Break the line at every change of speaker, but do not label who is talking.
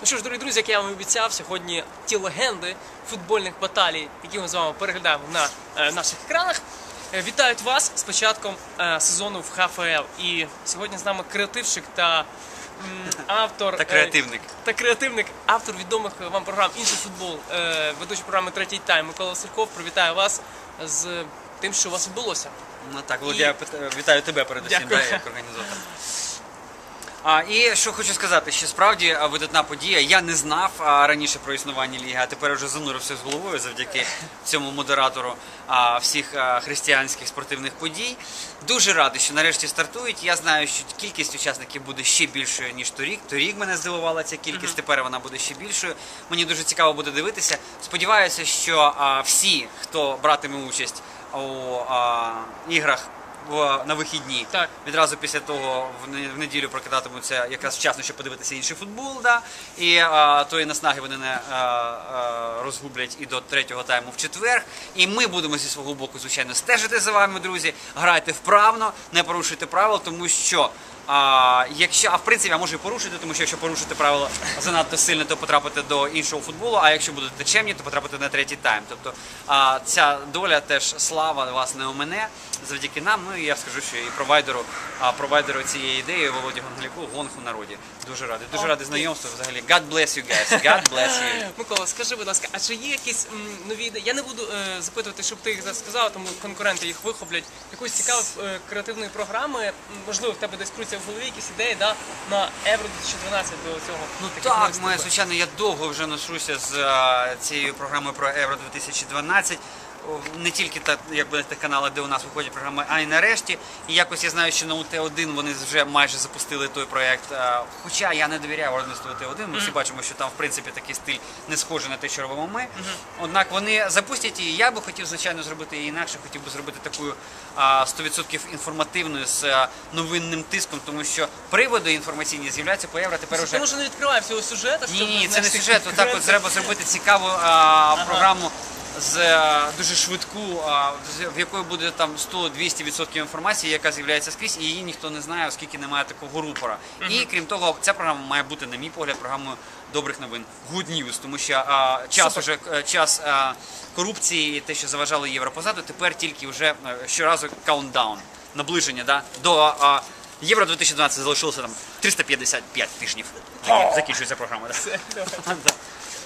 Ну що ж, дорогі друзі, як я вам обіцяв, сьогодні ті легенди футбольних баталій, які ми з вами переглядаємо на е, наших екранах. е, Вітають вас з початком е, сезону в ХФЛ. І сьогодні з нами креативщик та м, автор
Та
е,
креативник.
та креативник, автор відомих вам програм Інший футбол, е, ведучий програми Третій тайм Микола Васильков. Привітаю вас з тим, що у вас відбулося.
Ну так, Володя, я пит- вітаю тебе передусім,
Дякую.
да, як організатор. А, і що хочу сказати, що справді видатна подія. Я не знав а, раніше про існування ліги, а тепер вже занурився з головою завдяки цьому модератору а, всіх а, християнських спортивних подій. Дуже радий, що нарешті стартують. Я знаю, що кількість учасників буде ще більшою ніж торік. Торік мене здивувала ця кількість. Тепер вона буде ще більшою. Мені дуже цікаво буде дивитися. Сподіваюся, що а, всі, хто братиме участь у а, іграх на вихідні.
Так.
Відразу після того в, не- в неділю прокидатимуться якраз вчасно, щоб подивитися інший футбол. Да? І а, тої наснаги вони не а, а, розгублять і до третього тайму в четвер. І ми будемо зі свого боку, звичайно, стежити за вами, друзі. Грайте вправно, не порушуйте правил, тому що. А, якщо, а в принципі, а може і порушити, тому що якщо порушити правила занадто сильно, то потрапити до іншого футболу. А якщо будете чемні, то потрапити на третій тайм. Тобто а, ця доля теж слава вас не у мене завдяки нам. Ну і я скажу, що і провайдеру, а провайдеру цієї ідеї Володі Гонгляку гонг у народі. Дуже радий. Дуже радий знайомству. Взагалі, God bless you guys. God bless you.
Микола, скажи, будь ласка, а чи є якісь м, нові ідеї? Я не буду е, запитувати, щоб ти їх зараз сказав, тому конкуренти їх вихоплять. Якоїсь цікавої е, креативної програми, м, можливо, в тебе десь крутяться в голові якісь ідеї да, на Євро 2012 до цього.
Ну
таких
так,
нових
ми,
стартів.
звичайно, я довго вже ношуся з а, цією програмою про Євро 2012. Не тільки та, якби, на тих каналах, де у нас виходять програми, а й нарешті. І якось я знаю, що на УТ-1 вони вже майже запустили той проєкт. Хоча я не довіряю виробництву УТ-1, ми всі бачимо, що там в принципі такий стиль не схожий на те, що робимо ми. Однак вони запустять її. Я би хотів, звичайно, зробити її інакше, хотів би зробити такою а, 100% інформативною з новинним тиском, тому що приводи інформаційні з'являються по євро тепер уже.
може не відкривай всього сюжету,
Ні, ні, це не сюжет. Отак от треба зробити цікаву а, програму з дуже швидку, в якої буде там 100-200% інформації, яка з'являється скрізь, і її ніхто не знає, оскільки немає такого рупора. І крім того, ця програма має бути, на мій погляд, програмою добрих новин. Good news, тому що а, час
Супер.
уже е, час а, корупції, і те, що заважало євро позаду, тепер тільки вже е, щоразу каунтдаун, наближення да, до. А, Євро 2012 залишилося там 355 тижнів. Закінчується програма. Да.